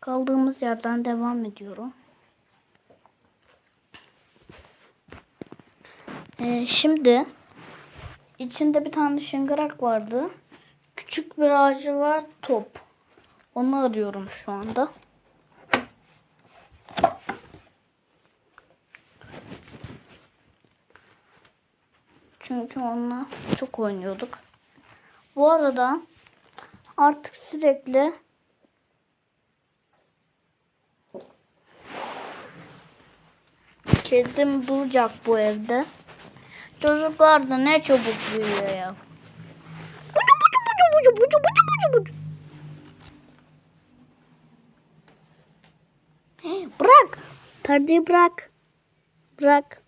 Kaldığımız yerden devam ediyorum. Ee, şimdi içinde bir tane şıngırak vardı. Küçük bir ağacı var top. Onu arıyorum şu anda. Çünkü onunla çok oynuyorduk. Bu arada artık sürekli kedim duracak bu evde. Çocuklar da ne çabuk büyüyor ya. Bucu bucu bucu bucu bucu bucu bucu bucu. Bırak. Perdeyi bırak. Bırak.